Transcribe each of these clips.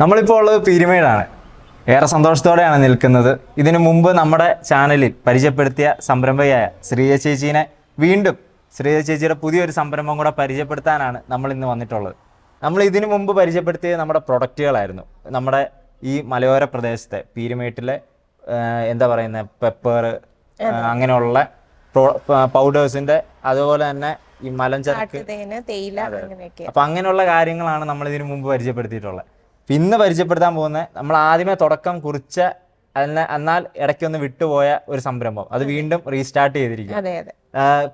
നമ്മളിപ്പോൾ ഉള്ളത് പീരുമേടാണ്. ഏറെ സന്തോഷത്തോടെയാണ് നിൽക്കുന്നത്. ഇതിനു മുമ്പ് നമ്മുടെ ചാനലിൽ പരിചയപ്പെടുത്തിയ സംരംഭയായ ശ്രീയ ചേച്ചീനെ വീണ്ടും ശ്രീയ ചേച്ചിയുടെ പുതിയൊരു സംരംഭം കൂടെ പരിചയപ്പെടുത്താനാണ് നമ്മൾ ഇന്ന് വന്നിട്ടുള്ളത്. നമ്മൾ ഇതിനു മുമ്പ് പരിചയപ്പെടുത്തിയത് നമ്മുടെ പ്രൊഡക്റ്റുകളായിരുന്നു. നമ്മുടെ ഈ മലയോര പ്രദേശത്തെ പീരുമേട്ടിലെ എന്താ പറയുന്നത് പെപ്പർ അങ്ങനെയുള്ള പൗഡേഴ്സിന്റെ അതുപോലെ തന്നെ ഈ മലഞ്ചരക്ക് അപ്പൊ അങ്ങനെയുള്ള കാര്യങ്ങളാണ് നമ്മൾ ഇതിനു മുമ്പ് പരിചയപ്പെടുത്തിയിട്ടുള്ളത്. ഇന്ന് പരിചയപ്പെടുത്താൻ പോകുന്നത് നമ്മൾ ആദ്യമേ തുടക്കം കുറിച്ച എന്നാൽ ഇടയ്ക്കൊന്ന് വിട്ടുപോയ ഒരു സംരംഭം. അത് വീണ്ടും റീസ്റ്റാർട്ട് ചെയ്തിരിക്കും.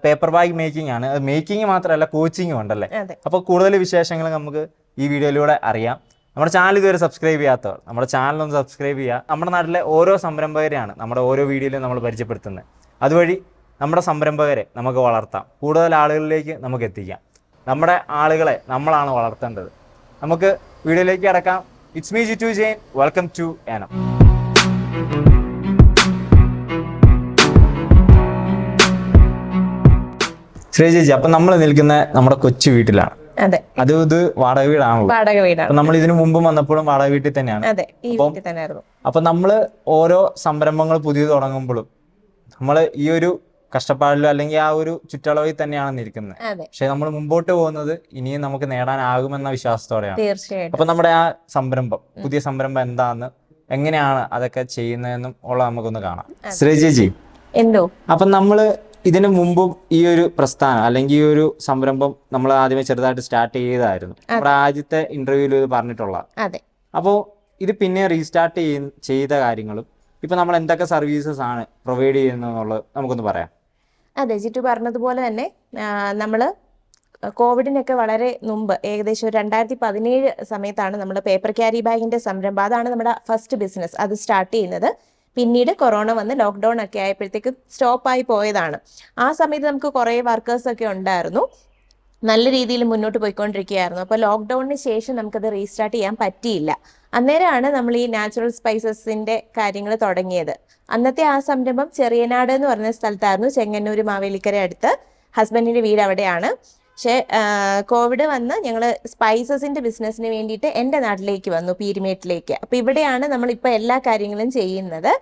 പേപ്പർ ബാഗ് മേക്കിംഗ് ആണ്. അത് മേക്കിംഗ് മാത്രമല്ല കോച്ചിങ്ങും ഉണ്ടല്ലേ? അപ്പോൾ കൂടുതൽ വിശേഷങ്ങൾ നമുക്ക് ഈ വീഡിയോയിലൂടെ അറിയാം. നമ്മുടെ ചാനൽ ഇതുവരെ സബ്സ്ക്രൈബ് ചെയ്യാത്തവർ നമ്മുടെ ചാനൽ ഒന്ന് സബ്സ്ക്രൈബ് ചെയ്യുക. നമ്മുടെ നാട്ടിലെ ഓരോ സംരംഭകരെയാണ് നമ്മുടെ ഓരോ വീഡിയോയിലും നമ്മൾ പരിചയപ്പെടുത്തുന്നത്. അതുവഴി നമ്മുടെ സംരംഭകരെ നമുക്ക് വളർത്താം. കൂടുതൽ ആളുകളിലേക്ക് നമുക്ക് എത്തിക്കാം. നമ്മുടെ ആളുകളെ നമ്മളാണ് വളർത്തേണ്ടത്. നമുക്ക് വീഡിയോയിലേക്ക് കിടക്കാം. It's me Jittu Jain welcome to ഏനം ശ്രീ ചേച്ചി അപ്പൊ നമ്മൾ നിൽക്കുന്ന നമ്മുടെ കൊച്ചു വീട്ടിലാണ്. അതെ. അത് ഇത് വാടക വീടാണല്ലോ. വാടക വീടാണ്. നമ്മൾ ഇതിനു മുമ്പ് വന്നപ്പോഴും വാടക വീട്ടിൽ തന്നെയാണ്. അതെ ഈ വീട്ടിൽ അപ്പൊ നമ്മൾ ഓരോ സംരംഭങ്ങൾ പുതിയത് തുടങ്ങുമ്പോഴും നമ്മൾ ഈ ഒരു കഷ്ടപ്പാടിലോ അല്ലെങ്കിൽ ആ ഒരു ചുറ്റളവിൽ തന്നെയാണ് ഇരിക്കുന്നത്. പക്ഷെ നമ്മൾ മുമ്പോട്ട് പോകുന്നത് ഇനിയും നമുക്ക് നേടാനാകുമെന്ന വിശ്വാസത്തോടെയാണ്. തീർച്ചയായിട്ടും. അപ്പൊ നമ്മുടെ ആ സംരംഭം പുതിയ സംരംഭം എന്താന്ന് എങ്ങനെയാണ് അതൊക്കെ ചെയ്യുന്നതെന്നും ഉള്ള നമുക്കൊന്ന് കാണാം. ശ്രീജിജി എന്തോ? അപ്പൊ നമ്മൾ ഇതിനു മുമ്പും ഈ ഒരു പ്രസ്ഥാനം അല്ലെങ്കിൽ ഈ ഒരു സംരംഭം നമ്മൾ ആദ്യമേ ചെറുതായിട്ട് സ്റ്റാർട്ട് ചെയ്തായിരുന്നു നമ്മുടെ ആദ്യത്തെ ഇന്റർവ്യൂവിൽ ഇത് പറഞ്ഞിട്ടുള്ള. അപ്പോൾ ഇത് പിന്നെ റീസ്റ്റാർട്ട് ചെയ്ത കാര്യങ്ങളും ഇപ്പൊ നമ്മൾ എന്തൊക്കെ സർവീസസ് ആണ് പ്രൊവൈഡ് ചെയ്യുന്നത് നമുക്കൊന്ന് പറയാം. അതെ ജിറ്റു പറഞ്ഞതുപോലെ തന്നെ നമ്മൾ കോവിഡിനൊക്കെ വളരെ മുമ്പ് ഏകദേശം രണ്ടായിരത്തി പതിനേഴ് സമയത്താണ് നമ്മൾ പേപ്പർ ക്യാരി ബാഗിന്റെ സംരംഭം. അതാണ് നമ്മുടെ ഫസ്റ്റ് ബിസിനസ്. അത് സ്റ്റാർട്ട് ചെയ്യുന്നത്. പിന്നീട് കൊറോണ വന്ന് ലോക്ക്ഡൗൺ ഒക്കെ ആയപ്പോഴത്തേക്ക് സ്റ്റോപ്പായി പോയതാണ്. ആ സമയത്ത് നമുക്ക് കുറേ വർക്കേഴ്സ് ഒക്കെ ഉണ്ടായിരുന്നു. നല്ല രീതിയിൽ മുന്നോട്ട് പോയിക്കൊണ്ടിരിക്കുകയായിരുന്നു. അപ്പോൾ ലോക്ക്ഡൗണിന് ശേഷം നമുക്കത് റീസ്റ്റാർട്ട് ചെയ്യാൻ പറ്റിയില്ല. അന്നേരമാണ് നമ്മൾ ഈ നാച്ചുറൽ സ്പൈസസിന്റെ കാര്യങ്ങൾ തുടങ്ങിയത്. അന്നത്തെ ആ സംരംഭം ചെറിയനാട് എന്ന് പറഞ്ഞ സ്ഥലത്തായിരുന്നു. ചെങ്ങന്നൂർ മാവേലിക്കര അടുത്ത്. ഹസ്ബൻഡിന്റെ വീട് അവിടെയാണ്. പക്ഷേ കോവിഡ് വന്ന് ഞങ്ങൾ സ്പൈസസിന്റെ ബിസിനസ്സിന് വേണ്ടിയിട്ട് എന്റെ നാട്ടിലേക്ക് വന്നു പീരിമേട്ടിലേക്ക്. അപ്പോൾ ഇവിടെയാണ് നമ്മളിപ്പോൾ എല്ലാ കാര്യങ്ങളും ചെയ്യുന്നത്.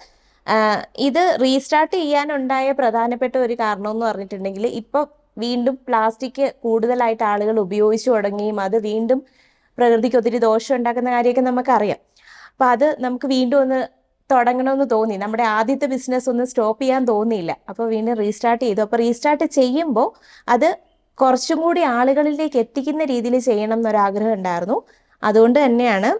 ഇത് റീസ്റ്റാർട്ട് ചെയ്യാനുണ്ടായ പ്രധാനപ്പെട്ട ഒരു കാരണം എന്ന് പറഞ്ഞിട്ടുണ്ടെങ്കിൽ ഇപ്പോൾ വീണ്ടും പ്ലാസ്റ്റിക് കൂടുതലായിട്ട് ആളുകൾ ഉപയോഗിച്ചു തുടങ്ങിയും അത് വീണ്ടും പ്രകൃതിക്ക് ഒത്തിരി ദോഷം ഉണ്ടാക്കുന്ന കാര്യമൊക്കെ നമുക്കറിയാം. അപ്പം അത് നമുക്ക് വീണ്ടും ഒന്ന് തുടങ്ങണമെന്ന് തോന്നി. നമ്മുടെ ആദ്യത്തെ ബിസിനസ് ഒന്ന് സ്റ്റോപ്പ് ചെയ്യാൻ തോന്നിയില്ല. അപ്പോൾ വീണ്ടും റീസ്റ്റാർട്ട് ചെയ്തു. അപ്പോൾ റീസ്റ്റാർട്ട് ചെയ്യുമ്പോൾ അത് കുറച്ചും കൂടി ആളുകളിലേക്ക് എത്തിക്കുന്ന രീതിയിൽ ചെയ്യണം എന്നൊരാഗ്രഹം ഉണ്ടായിരുന്നു. അതുകൊണ്ട് തന്നെയാണ്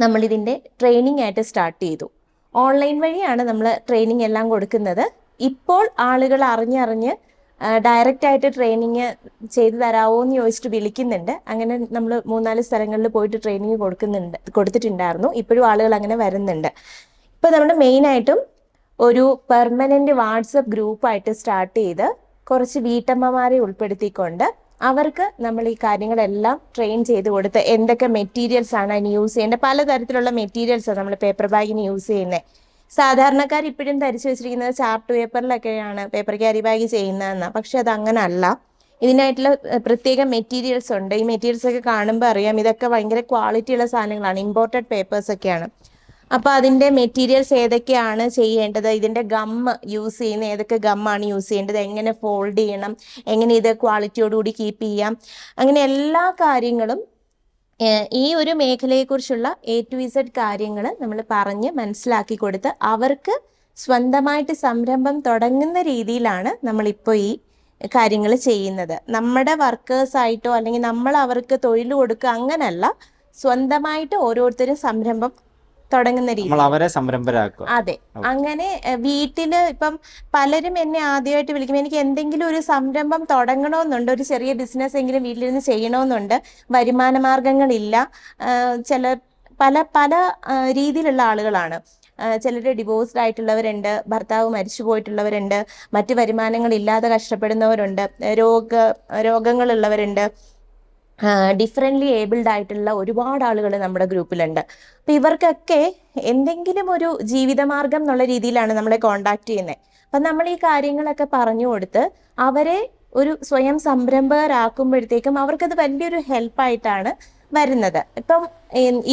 നമ്മളിതിന്റെ ട്രെയിനിങ് ആയിട്ട് സ്റ്റാർട്ട് ചെയ്തു. ഓൺലൈൻ വഴിയാണ് നമ്മൾ ട്രെയിനിങ് എല്ലാം കൊടുക്കുന്നത്. ഇപ്പോൾ ആളുകൾ അറിഞ്ഞറിഞ്ഞ് ഡയറക്റ്റ് ആയിട്ട് ട്രെയിനിങ് ചെയ്തു തരാമോ എന്ന് ചോദിച്ചിട്ട് വിളിക്കുന്നുണ്ട്. അങ്ങനെ നമ്മൾ മൂന്നാൽ സ്ഥലങ്ങളിൽ പോയിട്ട് ട്രെയിനിങ് കൊടുക്കുന്നുണ്ട് കൊടുത്തിട്ടുണ്ടായിരുന്നു. ഇപ്പോഴും ആളുകൾ അങ്ങനെ വരുന്നുണ്ട്. ഇപ്പൊ നമ്മൾ മെയിനായിട്ടും ഒരു പെർമനന്റ് വാട്സപ്പ് ഗ്രൂപ്പായിട്ട് സ്റ്റാർട്ട് ചെയ്ത് കുറച്ച് വീട്ടമ്മമാരെ ഉൾപ്പെടുത്തിക്കൊണ്ട് അവർക്ക് നമ്മൾ ഈ കാര്യങ്ങളെല്ലാം ട്രെയിൻ ചെയ്ത് കൊടുത്ത് എന്തൊക്കെ മെറ്റീരിയൽസ് ആണ് അതിന് യൂസ് ചെയ്യേണ്ടത്. പലതരത്തിലുള്ള മെറ്റീരിയൽസ് ആണ് നമ്മൾ പേപ്പർ ബാഗിന് യൂസ് ചെയ്യുന്നത് സാധാരണക്കാർ ഇപ്പോഴും ധരിച്ചു വെച്ചിരിക്കുന്നത് ചാർട്ട് പേപ്പറിലൊക്കെയാണ്. പേപ്പർ ക്യാരി ബാഗ് ചെയ്യുന്നതെന്ന്. പക്ഷെ അത് അങ്ങനെ അല്ല ഇതിനായിട്ടുള്ള പ്രത്യേക മെറ്റീരിയൽസ് ഉണ്ട്. ഈ മെറ്റീരിയൽസ് ഒക്കെ കാണുമ്പോൾ അറിയാം. ഇതൊക്കെ ഭയങ്കര ക്വാളിറ്റി ഉള്ള സാധനങ്ങളാണ്. ഇമ്പോർട്ടഡ് പേപ്പേഴ്സ് ഒക്കെയാണ്. അപ്പോൾ അതിന്റെ മെറ്റീരിയൽസ് ഏതൊക്കെയാണ് ചെയ്യേണ്ടത്? ഇതിന്റെ ഗം യൂസ് ചെയ്യുന്ന ഏതൊക്കെ ഗമ്മാണ് യൂസ് ചെയ്യേണ്ടത്? എങ്ങനെ ഫോൾഡ് ചെയ്യണം? എങ്ങനെ ഇത് ക്വാളിറ്റിയോടുകൂടി കീപ്പ് ചെയ്യാം? അങ്ങനെ എല്ലാ കാര്യങ്ങളും ഈ ഒരു മേഖലയെക്കുറിച്ചുള്ള എ ടു ഇസഡ് കാര്യങ്ങൾ നമ്മൾ പറഞ്ഞ് മനസ്സിലാക്കി കൊടുത്ത് അവർക്ക് സ്വന്തമായിട്ട് സംരംഭം തുടങ്ങുന്ന രീതിയിലാണ് നമ്മളിപ്പോൾ ഈ കാര്യങ്ങൾ ചെയ്യുന്നത്. നമ്മുടെ വർക്കേഴ്സായിട്ടോ അല്ലെങ്കിൽ നമ്മൾ അവർക്ക് തൊഴിൽ കൊടുക്കുക അങ്ങനല്ല സ്വന്തമായിട്ട് ഓരോരുത്തരും സംരംഭം തുടങ്ങുന്ന രീതി. അവരെ സംരംഭരാക്കുക. അതെ. അങ്ങനെ വീട്ടിൽ ഇപ്പം പലരും എന്നെ ആദ്യമായിട്ട് വിളിക്കും. എനിക്ക് എന്തെങ്കിലും ഒരു സംരംഭം തുടങ്ങണമെന്നുണ്ട് ഒരു ചെറിയ ബിസിനസ് എങ്കിലും വീട്ടിലിരുന്ന് ചെയ്യണമെന്നുണ്ട് വരുമാന മാർഗങ്ങളില്ല. ചില പല പല രീതിയിലുള്ള ആളുകളാണ്. ചിലർ ഡിവോഴ്സ്ഡ് ആയിട്ടുള്ളവരുണ്ട് ഭർത്താവ് മരിച്ചു പോയിട്ടുള്ളവരുണ്ട് മറ്റു വരുമാനങ്ങൾ ഇല്ലാതെ കഷ്ടപ്പെടുന്നവരുണ്ട് രോഗ രോഗങ്ങളുള്ളവരുണ്ട്. ഡിഫറെന്റ്ലി ഏബിൾഡ് ആയിട്ടുള്ള ഒരുപാട് ആളുകൾ നമ്മുടെ ഗ്രൂപ്പിലുണ്ട്. അപ്പം ഇവർക്കൊക്കെ എന്തെങ്കിലും ഒരു ജീവിതമാർഗം എന്നുള്ള രീതിയിലാണ് നമ്മളെ കോണ്ടാക്ട് ചെയ്യുന്നത് അപ്പം നമ്മൾ ഈ കാര്യങ്ങളൊക്കെ പറഞ്ഞു കൊടുത്ത് അവരെ ഒരു സ്വയം സംരംഭകരാക്കുമ്പോഴത്തേക്കും അവർക്കത് വലിയൊരു ഹെൽപ്പായിട്ടാണ് വരുന്നത്. ഇപ്പം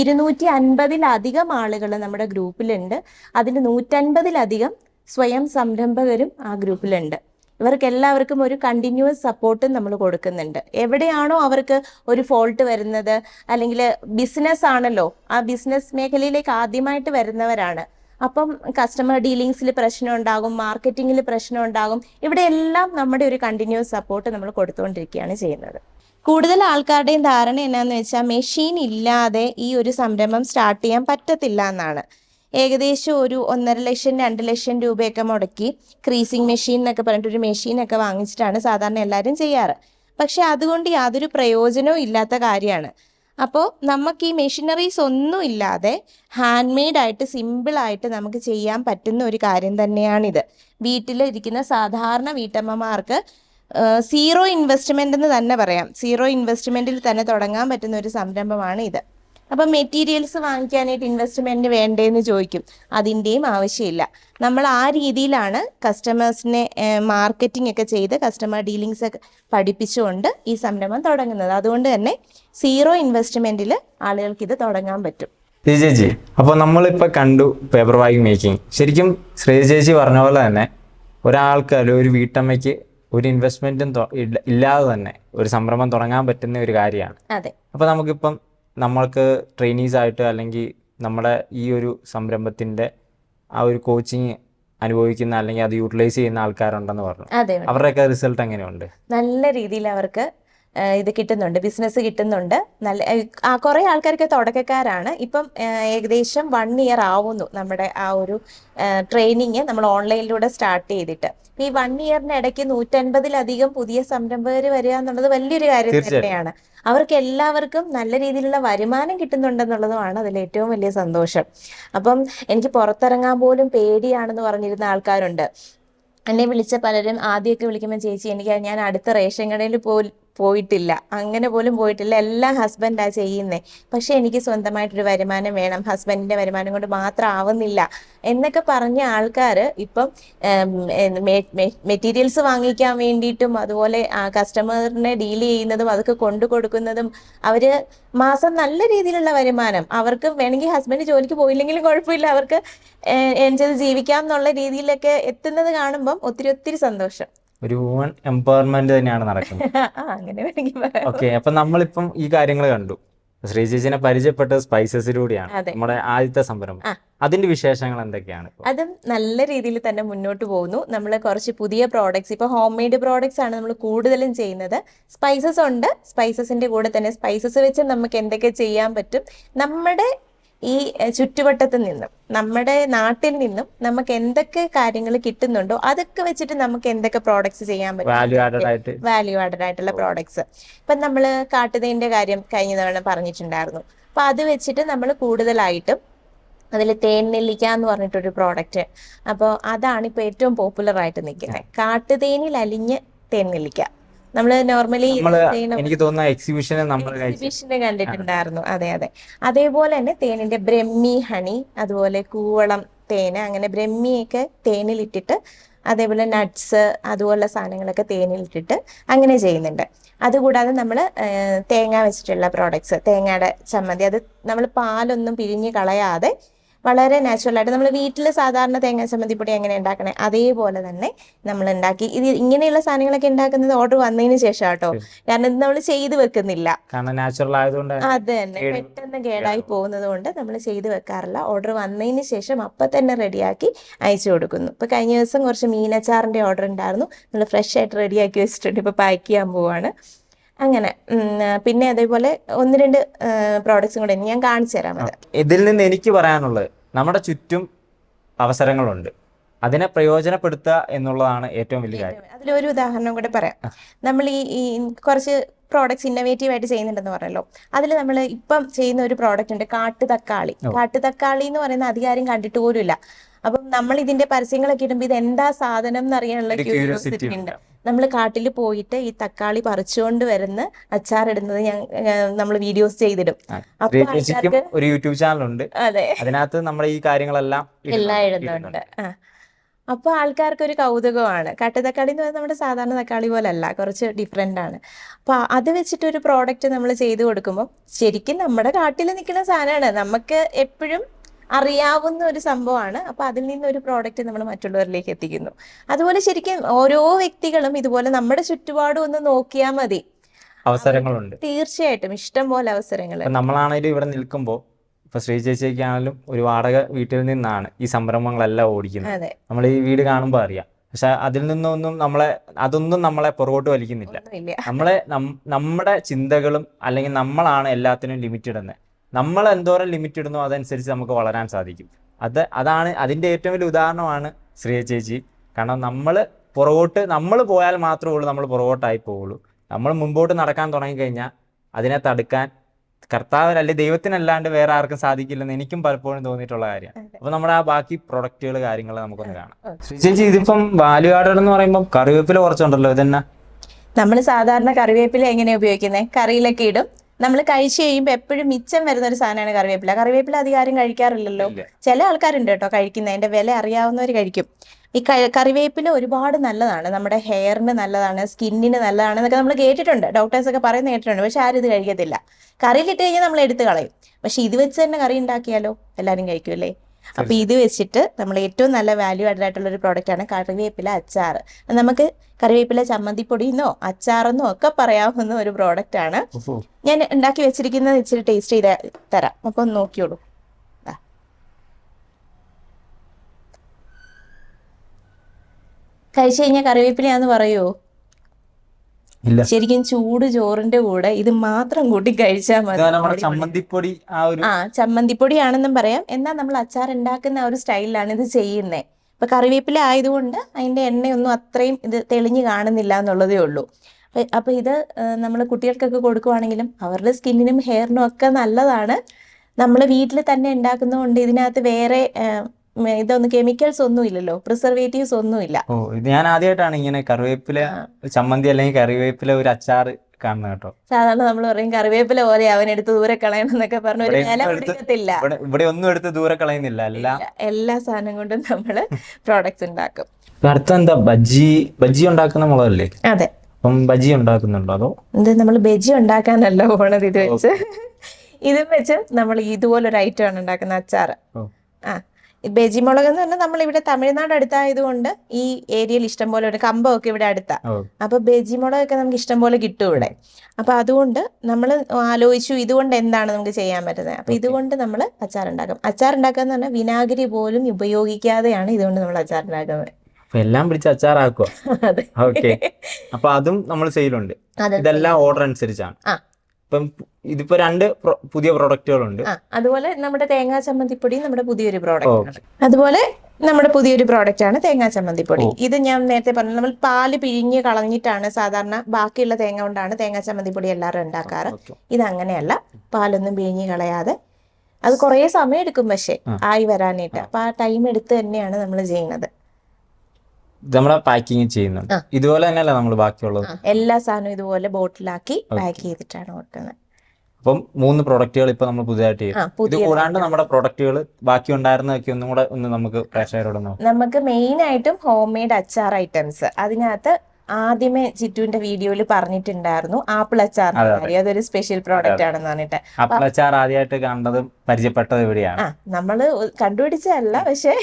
ഇരുന്നൂറ്റി അൻപതിലധികം ആളുകൾ നമ്മുടെ ഗ്രൂപ്പിലുണ്ട്. അതിൽ നൂറ്റൻപതിലധികം സ്വയം സംരംഭകരും ആ ഗ്രൂപ്പിലുണ്ട്. ഇവർക്ക് എല്ലാവർക്കും ഒരു കണ്ടിന്യൂസ് സപ്പോർട്ടും നമ്മൾ കൊടുക്കുന്നുണ്ട്. എവിടെയാണോ അവർക്ക് ഒരു ഫോൾട്ട് വരുന്നത് അല്ലെങ്കിൽ ബിസിനസ് ആണല്ലോ ആ ബിസിനസ് മേഖലയിലേക്ക് ആദ്യമായിട്ട് വരുന്നവരാണ്. അപ്പം കസ്റ്റമർ ഡീലിങ്സിൽ പ്രശ്നം ഉണ്ടാകും മാർക്കറ്റിംഗിൽ പ്രശ്നം ഉണ്ടാകും ഇവിടെ എല്ലാം നമ്മുടെ ഒരു കണ്ടിന്യൂസ് സപ്പോർട്ട് നമ്മൾ കൊടുത്തുകൊണ്ടിരിക്കുകയാണ് ചെയ്യുന്നത്. കൂടുതൽ ആൾക്കാരുടെയും ധാരണ എന്നാന്ന് വെച്ചാൽ മെഷീൻ ഇല്ലാതെ ഈ ഒരു സംരംഭം സ്റ്റാർട്ട് ചെയ്യാൻ പറ്റത്തില്ല എന്നാണ്. ഏകദേശം ഒരു ഒന്നര ലക്ഷം രണ്ട് ലക്ഷം രൂപയൊക്കെ മുടക്കി ക്രീസിങ് മെഷീൻ എന്നൊക്കെ പറഞ്ഞിട്ട് ഒരു മെഷീനൊക്കെ വാങ്ങിച്ചിട്ടാണ് സാധാരണ എല്ലാവരും ചെയ്യാറ്. പക്ഷെ അതുകൊണ്ട് യാതൊരു പ്രയോജനവും ഇല്ലാത്ത കാര്യമാണ്. അപ്പോൾ നമുക്ക് ഈ മെഷീനറീസ് ഒന്നും ഇല്ലാതെ ഹാൻഡ് മെയ്ഡ് ആയിട്ട് സിമ്പിൾ ആയിട്ട് നമുക്ക് ചെയ്യാൻ പറ്റുന്ന ഒരു കാര്യം തന്നെയാണിത്. വീട്ടിലിരിക്കുന്ന സാധാരണ വീട്ടമ്മമാർക്ക് സീറോ ഇൻവെസ്റ്റ്മെന്റ് എന്ന് തന്നെ പറയാം. സീറോ ഇൻവെസ്റ്റ്മെന്റിൽ തന്നെ തുടങ്ങാൻ പറ്റുന്ന ഒരു സംരംഭമാണ് ഇത് അപ്പം മെറ്റീരിയൽസ് വാങ്ങിക്കാനായിട്ട് ഇൻവെസ്റ്റ്മെന്റ് വേണ്ടേന്ന് ചോദിക്കും. അതിന്റെയും ആവശ്യമില്ല. നമ്മൾ ആ രീതിയിലാണ് കസ്റ്റമേഴ്സിനെ മാർക്കറ്റിംഗ് ഒക്കെ ചെയ്ത് കസ്റ്റമർ ഡീലിങ്സ് ഒക്കെ പഠിപ്പിച്ചുകൊണ്ട് ഈ സംരംഭം തുടങ്ങുന്നത്. അതുകൊണ്ട് തന്നെ സീറോ ഇൻവെസ്റ്റ്മെന്റിൽ ആളുകൾക്ക് ഇത് തുടങ്ങാൻ പറ്റും. ശ്രീ ചേച്ചി അപ്പോൾ നമ്മളിപ്പോൾ കണ്ടു പേപ്പർ ബാഗ് മേക്കിംഗ് ശരിക്കും ശ്രീ ചേച്ചി പറഞ്ഞ പോലെ തന്നെ ഒരാൾക്ക് അല്ലെങ്കിൽ ഒരു വീട്ടമ്മയ്ക്ക് ഒരു ഇൻവെസ്റ്റ്മെന്റും ഇല്ലാതെ തന്നെ ഒരു സംരംഭം തുടങ്ങാൻ പറ്റുന്ന ഒരു കാര്യമാണ്. അതെ. അപ്പോൾ നമുക്കിപ്പം നമ്മൾക്ക് ട്രെയിനീസ് ആയിട്ട് അല്ലെങ്കിൽ നമ്മുടെ ഈ ഒരു സംരംഭത്തിന്റെ ആ ഒരു കോച്ചിങ് അനുഭവിക്കുന്ന അല്ലെങ്കിൽ അത് യൂട്ടിലൈസ് ചെയ്യുന്ന ആൾക്കാരുണ്ടെന്ന് പറഞ്ഞു. അവരുടെയൊക്കെ റിസൾട്ട് എങ്ങനെയുണ്ട്? നല്ല രീതിയിൽ അവർക്ക് ഇത് കിട്ടുന്നുണ്ട്. ബിസിനസ് കിട്ടുന്നുണ്ട്. നല്ല ആ, കുറേ ആൾക്കാർക്ക് തുടക്കക്കാരാണ്. ഇപ്പം ഏകദേശം വൺ ഇയർ ആവുന്നു നമ്മുടെ ആ ഒരു ട്രെയിനിങ് നമ്മൾ ഓൺലൈനിലൂടെ സ്റ്റാർട്ട് ചെയ്തിട്ട്. ഈ വൺ ഇയറിന് ഇടയ്ക്ക് നൂറ്റൻപതിലധികം പുതിയ സംരംഭകർ വരിക എന്നുള്ളത് വലിയൊരു കാര്യം. തന്നെയാണ്. അവർക്ക് എല്ലാവർക്കും നല്ല രീതിയിലുള്ള വരുമാനം കിട്ടുന്നുണ്ടെന്നുള്ളതുമാണ് അതിൽ ഏറ്റവും വലിയ സന്തോഷം. അപ്പം എനിക്ക് പുറത്തിറങ്ങാൻ പോലും പേടിയാണെന്ന് പറഞ്ഞിരുന്ന ആൾക്കാരുണ്ട്. എന്നെ വിളിച്ച പലരും ആദ്യമൊക്കെ വിളിക്കുമ്പോൾ ചേച്ചി എനിക്ക് ഞാൻ അടുത്ത റേഷൻ കടയിൽ പോലും പോയിട്ടില്ല. അങ്ങനെ പോലും പോയിട്ടില്ല. എല്ലാം ഹസ്ബൻഡാ ചെയ്യുന്നേ. പക്ഷെ എനിക്ക് സ്വന്തമായിട്ടൊരു വരുമാനം വേണം. ഹസ്ബൻഡിന്റെ വരുമാനം കൊണ്ട് മാത്രം ആവുന്നില്ല. എന്നൊക്കെ പറഞ്ഞ ആൾക്കാർ ഇപ്പം മെറ്റീരിയൽസ് വാങ്ങിക്കാൻ വേണ്ടിയിട്ടും അതുപോലെ കസ്റ്റമറിനെ ഡീൽ ചെയ്യുന്നതും അതൊക്കെ കൊണ്ടു കൊടുക്കുന്നതും അവർ മാസം നല്ല രീതിയിലുള്ള വരുമാനം. അവർക്ക് വേണമെങ്കിൽ ഹസ്ബൻഡ് ജോലിക്ക് പോയില്ലെങ്കിലും കുഴപ്പമില്ല. അവർക്ക് എൻ ചെയ്ത് ജീവിക്കാം എന്നുള്ള രീതിയിലൊക്കെ എത്തുന്നത് കാണുമ്പം ഒത്തിരി ഒത്തിരി സന്തോഷം. ഒരു വുമൺ എംപവർമെന്റ് തന്നെയാണ് നടക്കുന്നത്. ഓക്കെ അപ്പൊ നമ്മളിപ്പം ഈ കാര്യങ്ങൾ കണ്ടു. ശ്രീജിജിനെ പരിചയപ്പെട്ട സ്പൈസസിലൂടെയാണ് നമ്മുടെ ആദ്യത്തെ സംരംഭം. അതിന്റെ വിശേഷങ്ങൾ എന്തൊക്കെയാണ് അതും നല്ല രീതിയിൽ തന്നെ മുന്നോട്ട് പോകുന്നു. നമ്മൾ കുറച്ച് പുതിയ പ്രോഡക്ട്സ് ഇപ്പൊ ഹോം മെയ്ഡ് പ്രോഡക്ട്സ് ആണ് നമ്മൾ കൂടുതലും ചെയ്യുന്നത്. സ്പൈസസ് ഉണ്ട്. സ്പൈസസിന്റെ കൂടെ തന്നെ സ്പൈസസ് വെച്ച് നമുക്ക് എന്തൊക്കെ ചെയ്യാൻ പറ്റും? നമ്മുടെ ഈ ചുറ്റുവട്ടത്ത് നിന്നും നമ്മുടെ നാട്ടിൽ നിന്നും നമുക്ക് എന്തൊക്കെ കാര്യങ്ങൾ കിട്ടുന്നുണ്ടോ അതൊക്കെ വെച്ചിട്ട് നമുക്ക് എന്തൊക്കെ പ്രോഡക്ട്സ് ചെയ്യാൻ പറ്റും. വാല്യൂ ആഡഡ് ആയിട്ട്. വാല്യൂ ആഡഡ് ആയിട്ടുള്ള പ്രോഡക്ട്സ് ഇപ്പൊ നമ്മൾ കാട്ടുതേന്റെ കാര്യം കഴിഞ്ഞ തവണ പറഞ്ഞിട്ടുണ്ടായിരുന്നു. അപ്പൊ അത് വെച്ചിട്ട് നമ്മൾ കൂടുതലായിട്ടും അതിൽ തേൻ നെല്ലിക്ക എന്ന് പറഞ്ഞിട്ടൊരു പ്രോഡക്റ്റ് അപ്പോൾ അതാണ് ഇപ്പോൾ ഏറ്റവും പോപ്പുലർ ആയിട്ട് നിൽക്കുന്നത്. കാട്ടുതേനിൽ അലിഞ്ഞ് തേൻ നെല്ലിക്ക. നമ്മൾ നോർമലി എനിക്ക് തോന്നുന്ന എക്സിബിഷന് നമ്മൾ എക്സിബിഷന് കണ്ടിട്ടുണ്ടായിരുന്നു. അതെ അതെ. അതേപോലെ തന്നെ തേനിന്റെ ബ്രഹ്മി ഹണി അതുപോലെ കൂവളം തേന് അങ്ങനെ ബ്രഹ്മിയൊക്കെ തേനിലിട്ടിട്ട് അതേപോലെ നട്ട്സ് അതുപോലുള്ള സാധനങ്ങളൊക്കെ തേനിലിട്ടിട്ട് അങ്ങനെ ചെയ്യുന്നുണ്ട്. അതുകൂടാതെ നമ്മൾ തേങ്ങ വെച്ചിട്ടുള്ള പ്രോഡക്ട്സ് തേങ്ങയുടെ ചമ്മന്തി അത് നമ്മൾ പാലൊന്നും പിഴിഞ്ഞ് കളയാതെ വളരെ നാച്ചുറൽ ആയിട്ട് നമ്മൾ വീട്ടിൽ സാധാരണ തേങ്ങ ചമ്മന്തിപ്പൊടി എങ്ങനെ ഉണ്ടാക്കണേ അതേപോലെ തന്നെ നമ്മൾ ഉണ്ടാക്കി. ഇത് ഇങ്ങനെയുള്ള സാധനങ്ങളൊക്കെ ഉണ്ടാക്കുന്നത് ഓർഡർ വന്നതിന് ശേഷം കേട്ടോ കാരണം ഇത് നമ്മൾ ചെയ്ത് വെക്കുന്നില്ല. അത് തന്നെ. പെട്ടെന്ന് കേടായി പോകുന്നത് കൊണ്ട് നമ്മൾ ചെയ്ത് വെക്കാറില്ല. ഓർഡർ വന്നതിന് ശേഷം അപ്പം തന്നെ റെഡിയാക്കി അയച്ചു കൊടുക്കുന്നു. ഇപ്പൊ കഴിഞ്ഞ ദിവസം കുറച്ച് മീനച്ചാറിന്റെ ഓർഡർ ഉണ്ടായിരുന്നു. നമ്മൾ ഫ്രഷ് ആയിട്ട് റെഡിയാക്കി വെച്ചിട്ടുണ്ട്. ഇപ്പൊ പാക്ക് ചെയ്യാൻ പോവാണ്. അങ്ങനെ. പിന്നെ അതേപോലെ ഒന്ന് രണ്ട് പ്രോഡക്ട്സും കൂടെ. ഞാൻ കാണിച്ചു തരാം അത്. ഇതിൽ നിന്ന് എനിക്ക് പറയാനുള്ളത് നമ്മുടെ ചുറ്റും അവസരങ്ങളുണ്ട്. അതിനെ പ്രയോജനപ്പെടുത്തുക എന്നുള്ളതാണ് ഏറ്റവും വലിയ കാര്യം. അതിലൊരു ഉദാഹരണം കൂടെ പറയാം. നമ്മൾ ഈ കുറച്ച് പ്രോഡക്ട്സ് ഇന്നോവേറ്റീവ് ആയിട്ട് ചെയ്യുന്നുണ്ടെന്ന് പറഞ്ഞല്ലോ. അതിൽ നമ്മൾ ഇപ്പം ചെയ്യുന്ന ഒരു പ്രോഡക്റ്റ് ഉണ്ട് കാട്ടു തക്കാളി. കാട്ടു തക്കാളി എന്ന് പറയുന്ന അധികാരം കണ്ടിട്ട് പോലും ഇല്ല അപ്പം നമ്മൾ ഇതിന്റെ പരസ്യങ്ങളൊക്കെ ഇടുമ്പോൾ ഇത് എന്താ സാധനം എന്നറിയാനുള്ള ക്യൂരിയോസിറ്റി ഉണ്ട്. നമ്മൾ കാട്ടിൽ പോയിട്ട് ഈ തക്കാളി പറിച്ചുകൊണ്ട് വരുന്ന അച്ചാറിടുന്നത് ഞാൻ നമ്മൾ വീഡിയോസ് ചെയ്തിടും. അപ്പൊ ഒരു യൂട്യൂബ് ചാനൽ ഉണ്ട് അതെ. അതിനകത്ത് നമ്മൾ ഈ കാര്യങ്ങളെല്ലാം എല്ലാം ഇടുന്നുണ്ട്. ആ. അപ്പോൾ ആൾക്കാർക്ക് ഒരു കൗതുകമാണ് കട്ടുതക്കാളി എന്ന് പറയുന്നത് നമ്മുടെ സാധാരണ തക്കാളി പോലല്ല കുറച്ച് ഡിഫറെന്റ് ആണ്. അപ്പോൾ അത് വെച്ചിട്ട് ഒരു പ്രോഡക്റ്റ് നമ്മൾ ചെയ്തു കൊടുക്കുമ്പോൾ ശരിക്കും നമ്മുടെ കാട്ടിൽ നിൽക്കുന്ന സാധനമാണ് നമുക്ക് എപ്പോഴും അറിയാവുന്ന ഒരു സംഭവമാണ്. അപ്പൊ അതിൽ നിന്ന് ഒരു പ്രോഡക്റ്റ് നമ്മൾ മറ്റുള്ളവരിലേക്ക് എത്തിക്കുന്നു. അതുപോലെ ശരിക്കും ഓരോ വ്യക്തികളും ഇതുപോലെ നമ്മുടെ ചുറ്റുപാടും ഒന്ന് നോക്കിയാൽ മതി. അവസരങ്ങളുണ്ട്. തീർച്ചയായിട്ടും. ഇഷ്ടം പോലെ അവസരങ്ങൾ നമ്മളാണെങ്കിലും ഇവിടെ നിൽക്കുമ്പോൾ ഇപ്പൊ ശ്രീ ചേച്ചിയൊക്കെയാണെങ്കിലും ഒരു വാടക വീട്ടിൽ നിന്നാണ് ഈ സംരംഭങ്ങളെല്ലാം ഓടിക്കുന്നത്. നമ്മൾ ഈ വീട് കാണുമ്പോൾ അറിയാം. പക്ഷെ അതിൽ നിന്നൊന്നും നമ്മളെ അതൊന്നും നമ്മളെ പുറകോട്ട് വലിക്കുന്നില്ല. നമ്മളെ നമ്മുടെ ചിന്തകളും അല്ലെങ്കിൽ നമ്മളാണ് എല്ലാത്തിനും ലിമിറ്റഡ് ഇടുന്നത്. നമ്മൾ എന്തോരം ലിമിറ്റ് ഇടുന്നോ അതനുസരിച്ച് നമുക്ക് വളരാൻ സാധിക്കും. അത് അതാണ് അതിന്റെ ഏറ്റവും വലിയ ഉദാഹരണമാണ് ശ്രീ ചേച്ചി. കാരണം നമ്മൾ പുറകോട്ട് നമ്മൾ പോയാൽ മാത്രമേ ഉള്ളൂ നമ്മൾ പുറകോട്ടായി പോവുള്ളൂ. നമ്മൾ മുമ്പോട്ട് നടക്കാൻ തുടങ്ങിക്കഴിഞ്ഞാൽ അതിനെ തടുക്കാൻ കർത്താവ് അല്ലെ ദൈവത്തിനല്ലാണ്ട് വേറെ ആർക്കും സാധിക്കില്ലെന്ന് എനിക്കും പലപ്പോഴും തോന്നിയിട്ടുള്ള കാര്യമാണ്. അപ്പൊ നമ്മുടെ ആ ബാക്കി പ്രൊഡക്റ്റുകൾ കാര്യങ്ങൾ നമുക്കൊന്ന് കാണാം. ചേച്ചി ഇതിപ്പം വാല്യൂ ആഡർ എന്ന് പറയുമ്പോൾ കറിവേപ്പില കുറച്ചുണ്ടല്ലോ ഇതെന്നാ? നമ്മൾ സാധാരണ കറിവേപ്പില എങ്ങനെയാ ഉപയോഗിക്കുന്നത് കറിയിലൊക്കെ ഇടും. നമ്മൾ കഴിച്ചു കഴിയുമ്പോൾ എപ്പോഴും മിച്ചം വരുന്ന ഒരു സാധനമാണ് കറിവേപ്പില. കറിവേപ്പില അധികാരം കഴിക്കാറില്ലല്ലോ. ചില ആൾക്കാരുണ്ട് കേട്ടോ കഴിക്കുന്നതിന്റെ വില അറിയാവുന്നവർ കഴിക്കും. ഈ കറിവേപ്പില ഒരുപാട് നല്ലതാണ്. നമ്മുടെ ഹെയറിന് നല്ലതാണ് സ്കിന്നിന് നല്ലതാണ് എന്നൊക്കെ നമ്മൾ കേട്ടിട്ടുണ്ട്. ഡോക്ടേഴ്സ് ഒക്കെ പറയുന്നത് കേട്ടിട്ടുണ്ട്. പക്ഷെ ആരും ഇത് കഴിക്കത്തില്ല. കറിയിലിട്ട് കഴിഞ്ഞാൽ നമ്മൾ എടുത്ത് കളയും. പക്ഷെ ഇത് വെച്ച് തന്നെ കറി ഉണ്ടാക്കിയാലോ? എല്ലാവരും കഴിക്കുമല്ലേ അപ്പൊ ഇത് വെച്ചിട്ട് നമ്മൾ ഏറ്റവും നല്ല വാല്യൂ ആഡഡ് ആയിട്ടുള്ള ഒരു പ്രോഡക്റ്റ് ആണ് കറിവേപ്പില അച്ചാർ നമുക്ക് കറിവേപ്പില ചമ്മന്തിപ്പൊടി എന്നോ അച്ചാറെന്നോ ഒക്കെ പറയാവുന്ന ഒരു പ്രോഡക്റ്റ് ആണ്. ഞാൻ ഉണ്ടാക്കി വെച്ചിരിക്കുന്നത് ഇച്ചിരി ടേസ്റ്റ് ചെയ്ത് തരാം. അപ്പൊ ഒന്ന് നോക്കിയോളൂ. കഴിച്ചു കഴിഞ്ഞാൽ കറിവേപ്പിലയാന്ന് പറയുമോ ശരിക്കും ചൂട് ചോറിന്റെ കൂടെ ഇത് മാത്രം കൂട്ടി കഴിച്ചാൽ മതി. ചമ്മന്തിപ്പൊടി ആ ഒരു ആ ചമ്മന്തിപ്പൊടിയാണെന്നും പറയാം. എന്നാൽ നമ്മൾ അച്ചാർ ഉണ്ടാക്കുന്ന ആ ഒരു സ്റ്റൈലിലാണ് ഇത് ചെയ്യുന്നത് ഇപ്പൊ കറിവേപ്പില ആയതുകൊണ്ട് അതിന്റെ എണ്ണയൊന്നും അത്രയും ഇത് തെളിഞ്ഞു കാണുന്നില്ല എന്നുള്ളതേ ഉള്ളൂ. അപ്പൊ- അപ്പൊ ഇത് നമ്മൾ കുട്ടികൾക്കൊക്കെ കൊടുക്കുവാണെങ്കിലും അവരുടെ സ്കിന്നിനും ഹെയറിനും ഒക്കെ നല്ലതാണ്. നമ്മൾ വീട്ടിൽ തന്നെ ഉണ്ടാക്കുന്നതുകൊണ്ട് ഇതിനകത്ത് വേറെ ഇതൊന്നും കെമിക്കൽസ് ഒന്നും ഇല്ലല്ലോ. പ്രിസർവേറ്റീവ്സ് ഒന്നും ഇല്ല. ഓ ഇത് ഞാൻ ആദ്യമായിട്ടാണ് ഇങ്ങനെ കറിവേപ്പില ചമ്മന്തി അല്ലെങ്കിൽ കറിവേപ്പില ഒരു അച്ചാർ കാണുന്നത് കേട്ടോ. സാധാരണ നമ്മൾ പറയും കറിവേപ്പില പോലെ അവൻ എടുത്ത് ദൂരെ കളയണം എന്നൊക്കെ പറഞ്ഞു ഒരു ഇവിടെ നില എടുക്കത്തില്ല ഇവിടെ ഇവിടെ ഒന്നും എടുത്ത് ദൂരെ കളയുന്നില്ല എല്ലാ എല്ലാ സാധനം കൊണ്ടും നമ്മൾ പ്രോഡക്റ്റ്സ് ഉണ്ടാക്കും. അടുത്ത എന്താ ബജ്ജി ബജ്ജി ഉണ്ടാക്കുന്ന മുളകല്ലേ? അതെ. അപ്പം ബജ്ജി ഉണ്ടാക്കുന്നുണ്ടോ അതോ? ഇത് നമ്മൾ ബജി ഉണ്ടാക്കാനല്ല പോണത് ഇത് വെച്ച്. ഇതും വെച്ച് നമ്മൾ ഇതുപോലൊരു ഐറ്റം ആണ് ഉണ്ടാക്കുന്ന അച്ചാറ്. ഓ. ആ. ഈ ബജി മുളക് എന്ന് പറഞ്ഞാൽ നമ്മൾ ഇവിടെ തമിഴ്നാട് അടുത്തായതുകൊണ്ട് ഈ ഏരിയയിൽ ഇഷ്ടംപോലെ ഒരു കമ്പമൊക്കെ ഇവിടെ അടുത്താ. ഓ. അപ്പൊ ബജി മുളകൊക്കെ നമുക്ക് ഇഷ്ടംപോലെ കിട്ടും ഇവിടെ. അപ്പൊ അതുകൊണ്ട് നമ്മൾ ആലോചിച്ചു ഇതുകൊണ്ട് എന്താണ് നമുക്ക് ചെയ്യാൻ പറ്റുന്നത്. അപ്പൊ ഇതുകൊണ്ട് നമ്മൾ അച്ചാർ ഉണ്ടാക്കും അച്ചാർ ഉണ്ടാക്കുക എന്ന് പറഞ്ഞാൽ വിനാഗിരി പോലും ഉപയോഗിക്കാതെയാണ് ഇതുകൊണ്ട് നമ്മൾ അച്ചാർ ഉണ്ടാക്കുന്നത് എല്ലാം പിടിച്ച് അച്ചാറാക്കുക അതെ. ഓക്കെ. അപ്പൊ അതും നമ്മൾ സെയിലുണ്ട് ഇതെല്ലാം ഓർഡർ അനുസരിച്ചാണ്. ആ. ഇപ്പം ഇതിപ്പോ രണ്ട് പുതിയ പ്രോഡക്റ്റുകളുണ്ട്. അതുപോലെ നമ്മുടെ തേങ്ങാ ചമ്മന്തിപ്പൊടി നമ്മുടെ പുതിയൊരു പ്രോഡക്റ്റ് അതുപോലെ നമ്മുടെ പുതിയൊരു പ്രോഡക്റ്റ് ആണ് തേങ്ങാ ചമ്മന്തിപ്പൊടി. ഇത് ഞാൻ നേരത്തെ പറഞ്ഞു നമ്മൾ പാൽ പിഴിഞ്ഞ് കളഞ്ഞിട്ടാണ് സാധാരണ ബാക്കിയുള്ള തേങ്ങ കൊണ്ടാണ് തേങ്ങാ ചമ്മന്തിപ്പൊടി എല്ലാവരും ഉണ്ടാക്കാറ്. ഇത് അങ്ങനെയല്ല പാലൊന്നും പിഴിഞ്ഞ് കളയാതെ അത് കുറേ സമയം എടുക്കും പക്ഷേ ആയി വരാനായിട്ട്. അപ്പൊ ആ ടൈം എടുത്ത് തന്നെയാണ് നമ്മൾ ചെയ്യുന്നത്. നമ്മളെ പാക്കിങ് ചെയ്യുന്നുണ്ട്. ഇതുപോലെ തന്നെയല്ല നമ്മൾ ബാക്കിയുള്ളത്? എല്ലാ സാധനവും ഇതുപോലെ ബോട്ടിലാക്കി പാക്ക് ചെയ്തിട്ടാണ് കൊടുക്കുന്നത്. അപ്പം മൂന്ന് പ്രൊഡക്റ്റുകൾ ഇപ്പൊ നമ്മൾ പുതിയതായിട്ട് ചെയ്യും ഇത് കൂടാണ്ട് നമ്മുടെ പ്രൊഡക്റ്റുകൾ ബാക്കി ഉണ്ടായിരുന്നതൊക്കെ ഒന്നും കൂടെ ഒന്ന് നമുക്ക് പ്രേക്ഷകരോട് നമുക്ക് മെയിൻ ആയിട്ടും ഹോം മെയ്ഡ് അച്ചാർ ഐറ്റംസ് അതിനകത്ത് ആദ്യമേ ചിറ്റുവിന്റെ വീഡിയോയിൽ പറഞ്ഞിട്ടുണ്ടായിരുന്നു ആപ്പിൾ അച്ചാർ അതെ, അതെ. അതൊരു സ്പെഷ്യൽ പ്രോഡക്റ്റ് ആണെന്ന് പറഞ്ഞിട്ട്. ആപ്പിൾ അച്ചാർ ആദ്യമായിട്ട് കണ്ടതും പരിചയപ്പെട്ടത് എവിടെയാണ് നമ്മൾ കണ്ടുപിടിച്ചതല്ല പക്ഷെ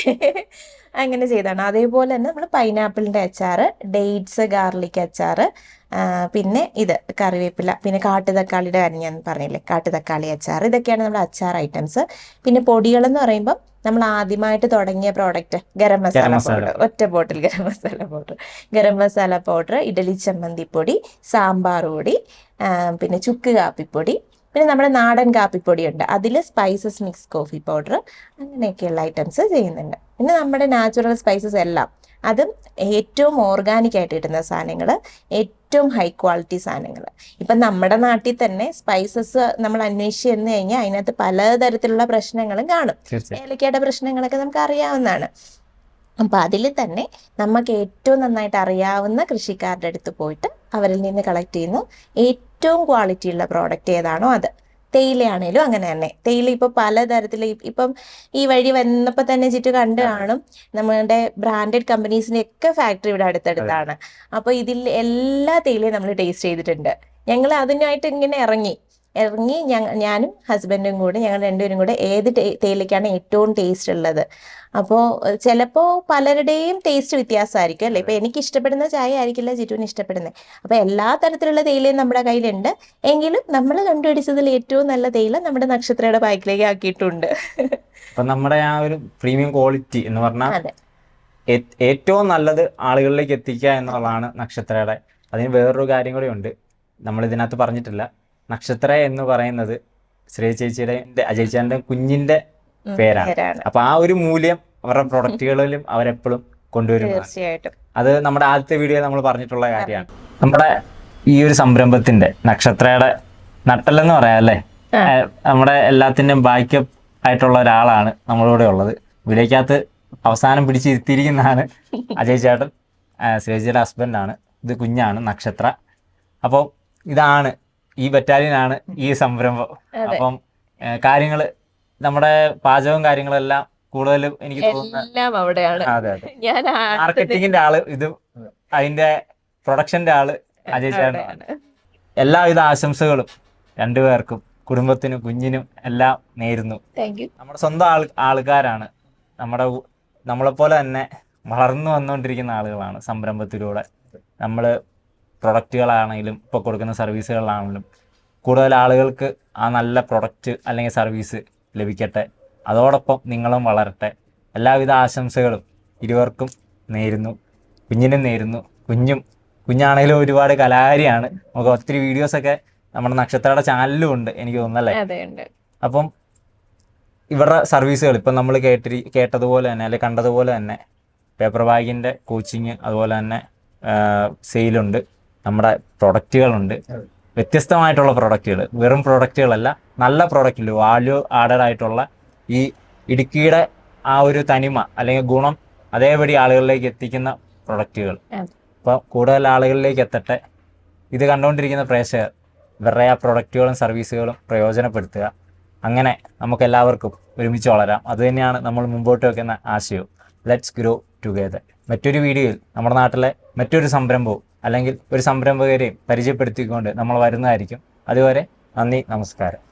അങ്ങനെ ചെയ്താണ് അതേപോലെ തന്നെ നമ്മൾ പൈനാപ്പിളിന്റെ അച്ചാർ ഡേറ്റ്സ് ഗാർലിക് അച്ചാർ പിന്നെ ഇത് കറിവേപ്പില പിന്നെ കാട്ടുതക്കാളിയുടെ കാര്യം ഞാൻ പറഞ്ഞില്ലേ? കാട്ടുതക്കാളി അച്ചാർ ഇതൊക്കെയാണ് നമ്മുടെ അച്ചാർ ഐറ്റംസ് പിന്നെ പൊടികളെന്ന് പറയുമ്പം പറയുമ്പോൾ നമ്മൾ ആദ്യമായിട്ട് തുടങ്ങിയ പ്രോഡക്റ്റ് ഗരം മസാല പൗഡർ ഒറ്റ bottle garam masala powder garam masala powder idli ചമ്മന്തിപ്പൊടി സാമ്പാർ പൊടി പിന്നെ ചുക്ക് കാപ്പിപ്പൊടി പിന്നെ നമ്മുടെ നാടൻ കാപ്പിപ്പൊടി ഉണ്ട് അതിൽ സ്പൈസസ് മിക്സ് കോഫി പൗഡർ അങ്ങനെയൊക്കെയുള്ള ഐറ്റംസ് ചെയ്യുന്നുണ്ട്. പിന്നെ നമ്മുടെ നാച്ചുറൽ സ്പൈസസ് എല്ലാം. അതും ഏറ്റവും ഓർഗാനിക് ആയിട്ട് കിട്ടുന്ന സാധനങ്ങൾ ഏറ്റവും ഹൈ ക്വാളിറ്റി സാധനങ്ങൾ ഇപ്പം നമ്മുടെ നാട്ടിൽ തന്നെ സ്പൈസസ് നമ്മൾ അന്വേഷിച്ച് ചെന്ന് കഴിഞ്ഞാൽ അതിനകത്ത് പലതരത്തിലുള്ള പ്രശ്നങ്ങളും കാണും. ഏലക്കയുടെ പ്രശ്നങ്ങളൊക്കെ നമുക്ക് അറിയാവുന്നതാണ്. അപ്പം അതിൽ തന്നെ നമുക്ക് ഏറ്റവും നന്നായിട്ട് അറിയാവുന്ന കൃഷിക്കാരുടെ അടുത്ത് പോയിട്ട് അവരിൽ നിന്ന് കളക്ട് ചെയ്യുന്നു. ഏറ്റവും ക്വാളിറ്റി ഉള്ള പ്രോഡക്റ്റ് ഏതാണോ അത്. തേയിലയാണേലും അങ്ങനെ തന്നെ. തേയില ഇപ്പോൾ പലതരത്തിൽ ഇപ്പം ഈ വഴി വന്നപ്പോൾ തന്നെ ചുറ്റും കണ്ടു കാണും. നമ്മളുടെ ബ്രാൻഡഡ് കമ്പനീസിന്റെ ഒക്കെ ഫാക്ടറി ഇവിടെ അടുത്തടുത്താണ്. അപ്പോൾ ഇതിൽ എല്ലാ തേയിലയും നമ്മൾ ടേസ്റ്റ് ചെയ്തിട്ടുണ്ട്. ഞങ്ങൾ അതിനായിട്ട് ഇങ്ങനെ ഇറങ്ങി. ഇറങ്ങി ഞാനും ഹസ്ബൻഡും കൂടെ ഞങ്ങൾ രണ്ടുപേരും കൂടെ ഏത് തേയിലയ്ക്കാണ് ഏറ്റവും ടേസ്റ്റ് ഉള്ളത്. അപ്പോൾ ചിലപ്പോൾ പലരുടെയും ടേസ്റ്റ് വ്യത്യാസമായിരിക്കും അല്ലേ? ഇപ്പം എനിക്ക് ഇഷ്ടപ്പെടുന്ന ചായ ആയിരിക്കില്ല ജിറ്റുവിന് ഇഷ്ടപ്പെടുന്നത് അപ്പോൾ എല്ലാ തരത്തിലുള്ള തേയിലയും നമ്മുടെ കയ്യിലുണ്ട്. എങ്കിലും നമ്മൾ കണ്ടുപിടിച്ചതിൽ ഏറ്റവും നല്ല തേയില നമ്മുടെ നക്ഷത്രയുടെ ബാക്കിലേക്ക് ആക്കിയിട്ടുണ്ട്. അപ്പൊ നമ്മുടെ ആ ഒരു പ്രീമിയം ക്വാളിറ്റി എന്ന് പറഞ്ഞാൽ ഏറ്റവും നല്ലത് ആളുകളിലേക്ക് എത്തിക്കുക എന്നുള്ളതാണ് നക്ഷത്രയുടെ. അതിന് വേറൊരു കാര്യം കൂടി ഉണ്ട്. നമ്മൾ ഇതിനകത്ത് പറഞ്ഞിട്ടില്ല. നക്ഷത്ര എന്ന് പറയുന്നത് ശ്രീ ചേച്ചിയുടെ അജയ് ചേട്ടന്റെ കുഞ്ഞിന്റെ പേരാണ്. അപ്പൊ ആ ഒരു മൂല്യം അവരുടെ പ്രൊഡക്റ്റുകളിലും അവരെപ്പോഴും കൊണ്ടുവരും തീർച്ചയായിട്ടും. അത് നമ്മുടെ ആദ്യത്തെ വീഡിയോ നമ്മൾ പറഞ്ഞിട്ടുള്ള കാര്യമാണ്. നമ്മുടെ ഈ ഒരു സംരംഭത്തിന്റെ നക്ഷത്രയുടെ നട്ടല്ലെന്ന് പറയാം അല്ലേ? നമ്മുടെ എല്ലാത്തിന്റെയും ബാക്കപ്പ് ആയിട്ടുള്ള ഒരാളാണ് നമ്മളിവിടെ ഉള്ളത്. വീഡിയോക്കകത്ത് അവസാനം പിടിച്ചിരുത്തിയിരിക്കുന്നതാണ് അജയ് ചേട്ടൻ. ശ്രീജിയുടെ ഹസ്ബൻഡാണ് ഇത് കുഞ്ഞാണ് നക്ഷത്ര. അപ്പോൾ ഇതാണ് ഈ ബറ്റാലിയനാണ് ഈ സംരംഭം. അപ്പം കാര്യങ്ങൾ നമ്മുടെ പാചകവും കാര്യങ്ങളെല്ലാം കൂടുതലും എനിക്ക് തോന്നുന്നു അതെ അതെ. മാർക്കറ്റിങ്ങിന്റെ ആൾ ഇത് അതിന്റെ പ്രൊഡക്ഷന്റെ ആൾ അജയ് ചേട്ടൻ. എല്ലാവിധ ആശംസകളും രണ്ടുപേർക്കും കുടുംബത്തിനും കുഞ്ഞിനും എല്ലാം നേരുന്നു. നമ്മുടെ സ്വന്തം ആൾ ആൾക്കാരാണ്. നമ്മുടെ നമ്മളെപ്പോലെ തന്നെ വളർന്നു വന്നുകൊണ്ടിരിക്കുന്ന ആളുകളാണ് സംരംഭത്തിലൂടെ. നമ്മൾ പ്രൊഡക്റ്റുകളാണെങ്കിലും ഇപ്പോൾ കൊടുക്കുന്ന സർവീസുകളാണെങ്കിലും കൂടുതൽ ആളുകൾക്ക് ആ നല്ല പ്രൊഡക്റ്റ് അല്ലെങ്കിൽ സർവീസ് ലഭിക്കട്ടെ. അതോടൊപ്പം നിങ്ങളും വളരട്ടെ. എല്ലാവിധ ആശംസകളും ഇരുവർക്കും നേരുന്നു. കുഞ്ഞിനും നേരുന്നു. കുഞ്ഞും കുഞ്ഞാണെങ്കിലും ഒരുപാട് കലാകാരിയാണ്. നമുക്ക് ഒത്തിരി വീഡിയോസൊക്കെ നമ്മുടെ നക്ഷത്രയുടെ ചാനലിലും ഉണ്ട് എനിക്ക് തോന്നുന്നല്ലേ? അപ്പം ഇവരുടെ സർവീസുകൾ ഇപ്പം നമ്മൾ കേട്ടി കേട്ടതുപോലെ തന്നെ അല്ലെങ്കിൽ കണ്ടതുപോലെ തന്നെ പേപ്പർ ബാഗിന്റെ കോച്ചിങ് അതുപോലെ തന്നെ സെയിലുണ്ട് നമ്മുടെ പ്രൊഡക്റ്റുകളുണ്ട് വ്യത്യസ്തമായിട്ടുള്ള പ്രൊഡക്റ്റുകൾ വെറും പ്രൊഡക്റ്റുകളല്ല നല്ല പ്രൊഡക്റ്റുകൾ വാല്യൂ ആഡഡ് ആയിട്ടുള്ള ഈ ഇടുക്കിയുടെ ആ ഒരു തനിമ അല്ലെങ്കിൽ ഗുണം അതേപടി ആളുകളിലേക്ക് എത്തിക്കുന്ന പ്രൊഡക്റ്റുകൾ അതെ. അപ്പോൾ കൂടുതൽ ആളുകളിലേക്ക് എത്തട്ടെ. ഇത് കണ്ടുകൊണ്ടിരിക്കുന്ന പ്രേക്ഷകർ ഇവരുടെ ആ പ്രൊഡക്റ്റുകളും സർവീസുകളും പ്രയോജനപ്പെടുത്തുക. അങ്ങനെ നമുക്ക് എല്ലാവർക്കും ഒരുമിച്ച് വളരാം. അതുതന്നെയാണ് നമ്മൾ മുമ്പോട്ട് വെക്കുന്ന ആശയവും. ലെറ്റ്സ് ഗ്രോ ടുഗെദർ മറ്റൊരു വീഡിയോയിൽ നമ്മുടെ നാട്ടിലെ മറ്റൊരു സംരംഭവും അല്ലെങ്കിൽ ഒരു സംരംഭകരെയും പരിചയപ്പെടുത്തിക്കൊണ്ട് നമ്മൾ വരുന്നതായിരിക്കും. അതുവരെ നന്ദി നമസ്കാരം.